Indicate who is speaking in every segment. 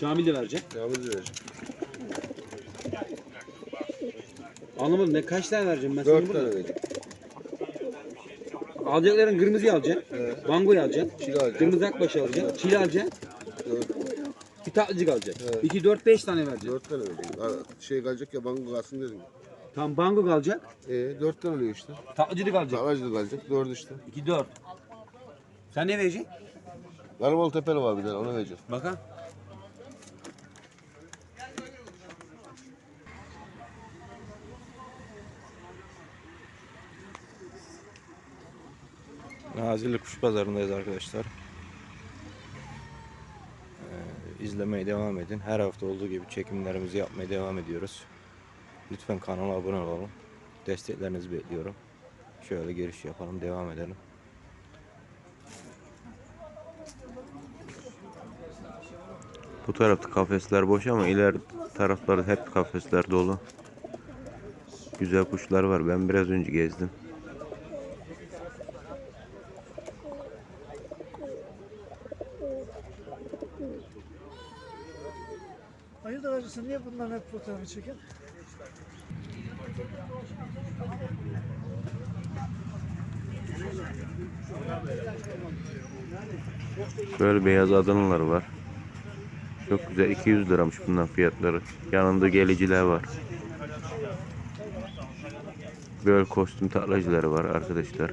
Speaker 1: Şamil de verecek.
Speaker 2: Devam edeceğiz.
Speaker 1: Anlamadım ne kaç tane vereceğim ben sana
Speaker 2: Dört
Speaker 1: burada?
Speaker 2: tane vereceğim.
Speaker 1: Alacakların kırmızıyı alacaksın.
Speaker 2: Evet.
Speaker 1: Bangoyu alacaksın.
Speaker 2: Çile alacağım.
Speaker 1: Kırmızı akbaşı alacaksın. Çile alacaksın.
Speaker 2: Dört,
Speaker 1: Bir tatlıcık alacaksın.
Speaker 2: Evet.
Speaker 1: 2, 4, 5 tane vereceksin.
Speaker 2: dört tane vereceğim. Şey kalacak ya banko kalsın dedim.
Speaker 1: Tam bango kalacak.
Speaker 2: E dört tane oluyor işte.
Speaker 1: Tatlıcılık alacak.
Speaker 2: Saraycı kalacak. Dört işte.
Speaker 1: 2, 4. Sen ne vereceksin?
Speaker 2: Garibol tepeli var bir tane onu vereceğim.
Speaker 1: Bakalım.
Speaker 3: Nazilli Kuş Pazarı'ndayız arkadaşlar. Ee, izlemeye devam edin. Her hafta olduğu gibi çekimlerimizi yapmaya devam ediyoruz. Lütfen kanala abone olalım. Desteklerinizi bekliyorum. Şöyle giriş yapalım, devam edelim. Bu tarafta kafesler boş ama iler taraflarda hep kafesler dolu. Güzel kuşlar var. Ben biraz önce gezdim.
Speaker 4: Hayırdır acısı niye bunların hep fotoğrafı çekin?
Speaker 3: Böyle beyaz Adanalar var. Çok güzel 200 liramış bundan fiyatları. Yanında geliciler var. Böyle kostüm taklacıları var arkadaşlar.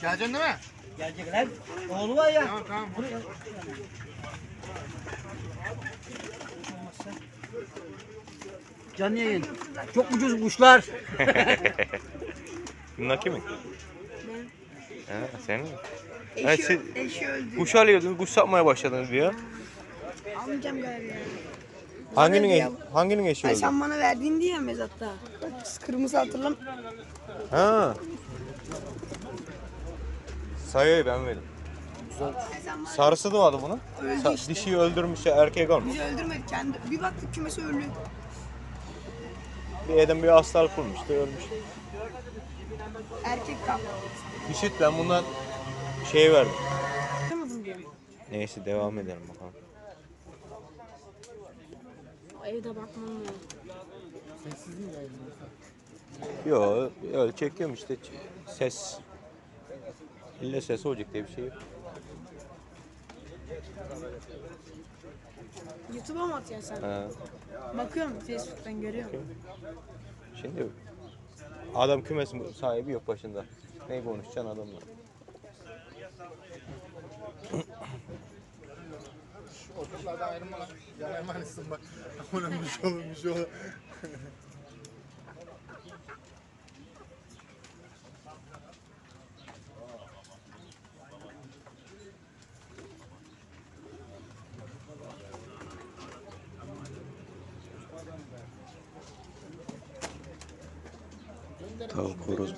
Speaker 4: Geleceksin değil mi? Gelecek lan. Oğlu var ya. Tamam tamam. Canlı yayın. Çok ucuz kuşlar.
Speaker 3: Bunlar kimin? Ha, senin mi?
Speaker 5: Eşi,
Speaker 3: Ha, siz
Speaker 5: eşi öldü.
Speaker 3: kuş alıyordunuz, kuş satmaya başladınız bir ya.
Speaker 5: Amcam galiba.
Speaker 3: Hanginin,
Speaker 5: Bana
Speaker 3: eş,
Speaker 5: diyor-
Speaker 3: hanginin eşi
Speaker 5: Ay
Speaker 3: öldü?
Speaker 5: sen bana verdin diye mezatta. Kırmızı hatırlam.
Speaker 3: Ha. Sayıyı ben verdim. Sarısı da vardı bunun.
Speaker 5: öldü
Speaker 3: Sa-
Speaker 5: işte.
Speaker 3: Dişiyi öldürmüş ya erkek almış.
Speaker 5: Bizi öldürmedi kendi. Bir baktık kümesi ölü.
Speaker 3: Bir adam bir hastalık bulmuştu ölmüş.
Speaker 5: Erkek kaldı.
Speaker 3: Dişit ben bundan şey verdim. Neyse devam edelim bakalım.
Speaker 5: Evde bakmam lazım.
Speaker 3: Yo öyle çekiyorum işte ses. İlle ses olacak diye bir şey yok.
Speaker 5: YouTube'a mı atıyorsun sen?
Speaker 3: Ha.
Speaker 5: Bakıyorum Facebook'tan görüyorum.
Speaker 3: Şimdi adam kümesin sahibi yok başında. Ne konuşacaksın adamla?
Speaker 6: Ortalarda ayrılma lan. Yana emanetsin bak. Aman bir şey olur bir şey olur.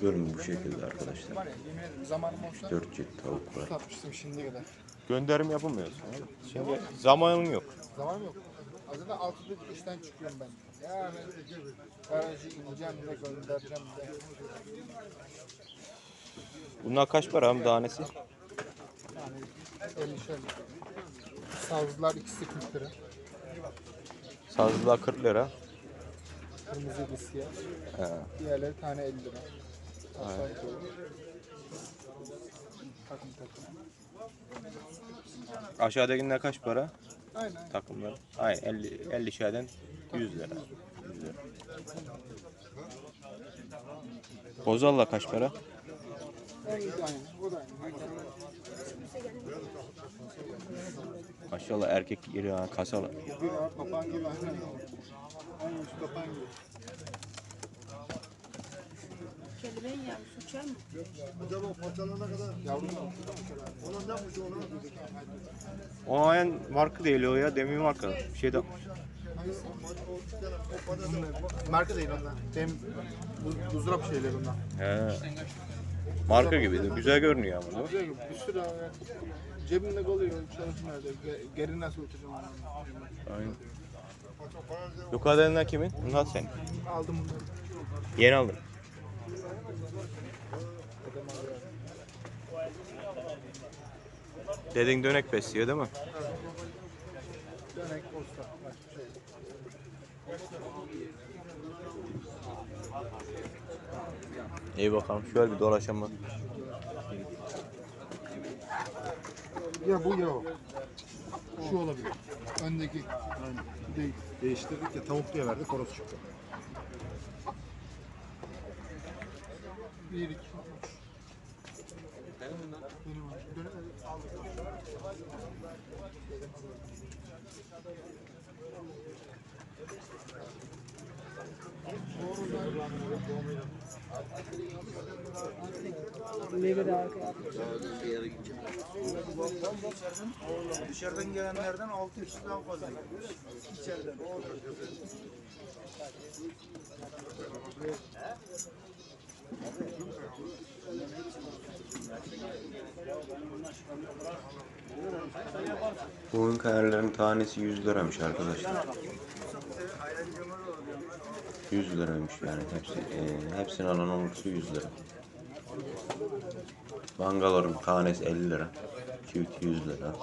Speaker 3: Bölümü bu şekilde arkadaşlar.
Speaker 6: Ya
Speaker 3: Dört cilt tavuk var.
Speaker 6: satmıştım şimdiye kadar.
Speaker 3: Gönderim yapamıyoruz. Şimdi zamanın yok.
Speaker 6: Zamanım yok. Azından 6'da işten çıkıyorum ben. Yani aracı ineceğim de göndereceğim de.
Speaker 3: Bunlar kaç para abi tanesi?
Speaker 6: Yani 50 şöyle. Sazlar ikisi 40 lira.
Speaker 3: Sazlılar 40 lira.
Speaker 6: Kırmızı bir siyah.
Speaker 3: He.
Speaker 6: Diğerleri tane 50 lira. Aşağı yukarı. Takım takım.
Speaker 3: Aşağıdakiler kaç para?
Speaker 6: Aynen.
Speaker 3: Takımlar. Aynen 50 50 şeyden 100 lira. 100 lira. Bozalla kaç para? Maşallah erkek yeri ha kasalar.
Speaker 6: Bir var papağan gibi aynen. Aynen şu papağan gibi.
Speaker 5: Kediren yavrusu uçar mı?
Speaker 6: Acaba parçalarına kadar yavru mu? Ona ne yapmış ona?
Speaker 3: O aynen marka değil o ya demir marka. Bir şey de
Speaker 6: Marka değil onlar. Benim bu- buzdolap şeyleri bunlar.
Speaker 3: He. Marka gibi de güzel görünüyor ama değil mi?
Speaker 6: Güzel gibi bir sürü abi. Cebimde kalıyor çalışma nerede? Ge- Geri nasıl uçacağım?
Speaker 3: Aynen. Yukarıdakiler kimin? Bunlar senin.
Speaker 6: Aldım bunları.
Speaker 3: Yeni aldım. Dedin dönek besliyor değil mi?
Speaker 6: Dönek posta.
Speaker 3: İyi bakalım. Şöyle bir dolaşalım.
Speaker 6: Ya bu ya o. Şu olabilir. Öndeki. Değil.
Speaker 7: Değiştirdik ya tavuk diye verdik horoz çıktı.
Speaker 6: Bir, iki, üç. Benim var. Dönek aldık.
Speaker 7: Dışarıdan gelenlerden 600 daha fazla. İçeriden.
Speaker 3: Boyun kayarların tanesi 100 liramış arkadaşlar. 100 liraymış yani hepsi e, hepsini alan olursa 100 lira. Bangaların tanesi 50 lira. Çift 100 lira.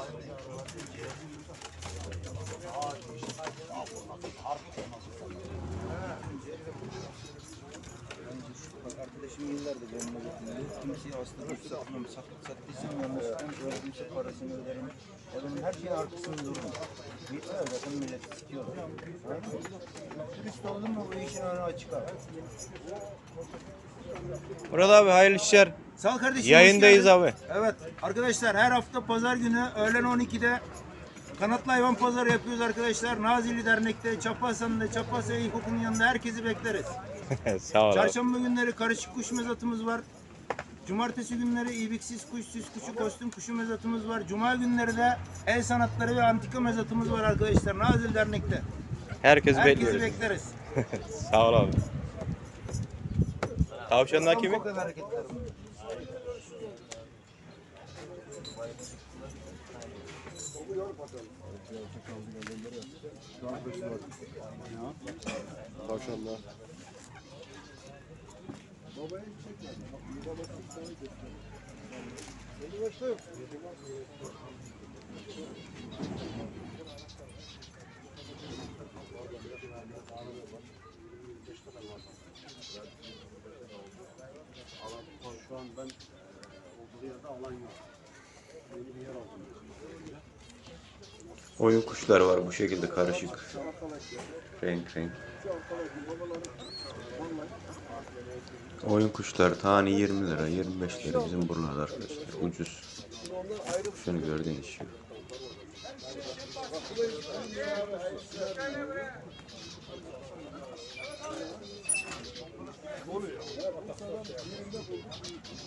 Speaker 7: Arkadaşım yıllardır benim özetimde. Kimseye hasta satmam. Sattıysam yanlışlıkla gördüyse parasını öderim. Adamın her şeyin arkasında dururum. Yeter zaten milleti sikiyorlar. Turist oldun mu bu işin önü açık abi.
Speaker 3: Murat abi hayırlı işler.
Speaker 7: Sağ ol kardeşim.
Speaker 3: Yayındayız abi.
Speaker 7: Evet arkadaşlar her hafta pazar günü öğlen 12'de Kanatlı Hayvan Pazarı yapıyoruz arkadaşlar. Nazilli Dernek'te, Çapahasan'da, Çapahasa İlkokulu'nun yanında herkesi bekleriz.
Speaker 3: Sağ ol.
Speaker 7: Çarşamba günleri karışık kuş mezatımız var. Cumartesi günleri ibiksiz kuş, süs kuşu, kostüm kuşu mezatımız var. Cuma günleri de el sanatları ve antika mezatımız var arkadaşlar. Nazilli Dernek'te.
Speaker 3: Herkes
Speaker 7: Herkesi
Speaker 3: bekliyoruz.
Speaker 7: bekleriz.
Speaker 3: Sağ ol abi. Tavşanlar kimin?
Speaker 7: Sokak hareketleri bunlar.
Speaker 2: Tavşanlar.
Speaker 1: Şu an ben olduğu yerde alan yok. Yeni bir yer aldım.
Speaker 3: Oyun kuşları var bu şekilde karışık. Renk renk. Oyun kuşları tane 20 lira, 25 lira bizim buralarda arkadaşlar. Ucuz. Şunu gördüğünüz gibi.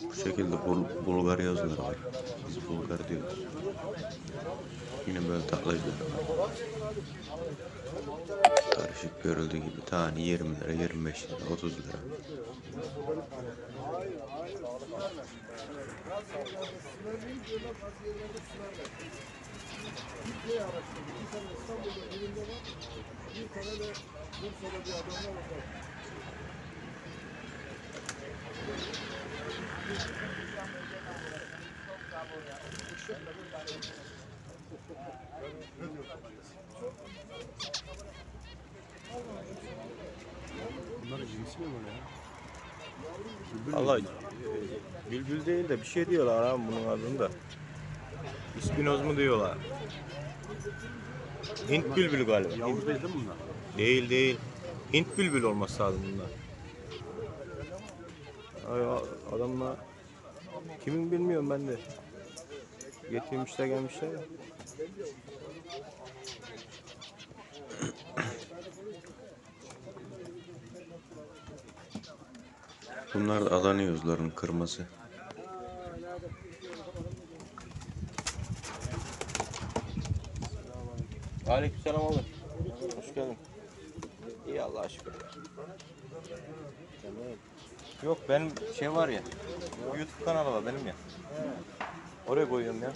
Speaker 3: Bu şekilde bul- Bulgar yazıları var. Biz Bulgar diyoruz. Yine böyle taklacılar. Karışık görüldüğü gibi tane 20 lira, 25 lira, 30 lira.
Speaker 1: Bunların cinsi mi böyle ya?
Speaker 3: Allah bülbül değil de bir şey diyorlar abi bunun adını da. İspinoz mu diyorlar? Hint bülbülü galiba.
Speaker 1: Yavru değil mi bunlar?
Speaker 3: Değil değil. Hint bülbül olması lazım bunlar. Ay, a- adamlar kimin bilmiyorum ben de. Getirmişler gelmişler ya. Bunlar da Adana yüzlerin kırması. Aleykümselam abi. Hoş geldin. İyi Allah'a şükür.
Speaker 4: Yok benim şey var ya. YouTube kanalı var benim ya. Oraya koyuyorum ya.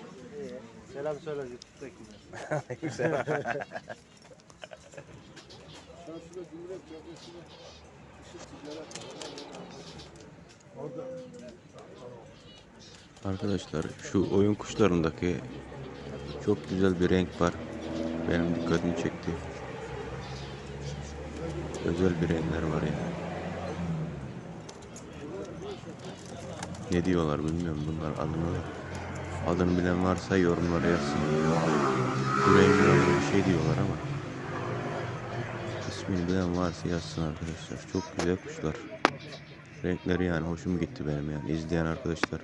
Speaker 3: Selam söyle YouTube'dakine.
Speaker 4: Güzel. Arkadaşlar şu oyun kuşlarındaki çok güzel bir renk var. Benim dikkatimi çekti. Özel bir renkler var yani. Ne diyorlar bilmiyorum bunlar adını. Adını bilen varsa yorumlara yazsın. Bu rengin öyle bir şey diyorlar ama. İsmini bilen varsa yazsın arkadaşlar. Çok güzel kuşlar. Renkleri yani hoşuma gitti benim yani. İzleyen arkadaşlar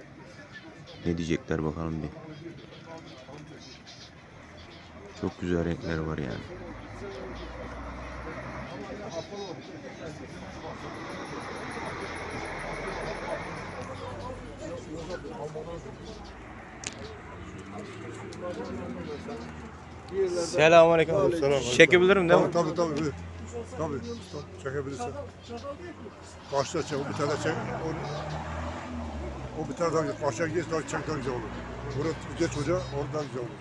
Speaker 4: ne diyecekler bakalım bir. Çok güzel renkler var yani. Selamünaleyküm. Çekebilirim değil mi?
Speaker 8: Tabii tabii. Tabii. Tabii. Çekebilirsin. Karşıda çek. Bir tane çek. O, o bir tane daha. Karşıya geç daha çek daha güzel olur. Buraya geç hoca oradan güzel olur.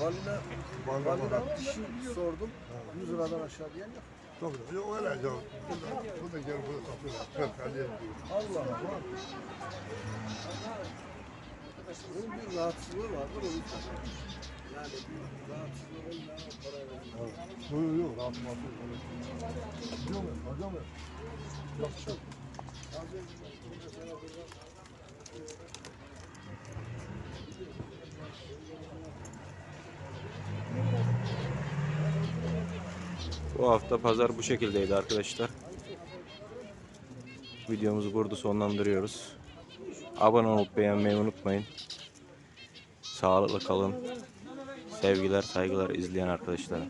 Speaker 3: Balina, balina
Speaker 8: bana.
Speaker 3: dişi sordum. 100 liradan aşağı diyen yok.
Speaker 8: Tabii. O öyle ya. Burada, burada gel burada diyor.
Speaker 3: Allah Allah. Bunun bir rahatsızlığı vardır o yüzden. Yani bir rahatsızlığı olmayan para veriyor.
Speaker 8: Yok yok. Rahat rahat. Hocam? Hocam mı?
Speaker 3: Yok çok. Az önce mesela burada
Speaker 4: Bu hafta pazar bu şekildeydi arkadaşlar. Videomuzu burada sonlandırıyoruz. Abone olup beğenmeyi unutmayın. Sağlıklı kalın. Sevgiler, saygılar izleyen arkadaşlara.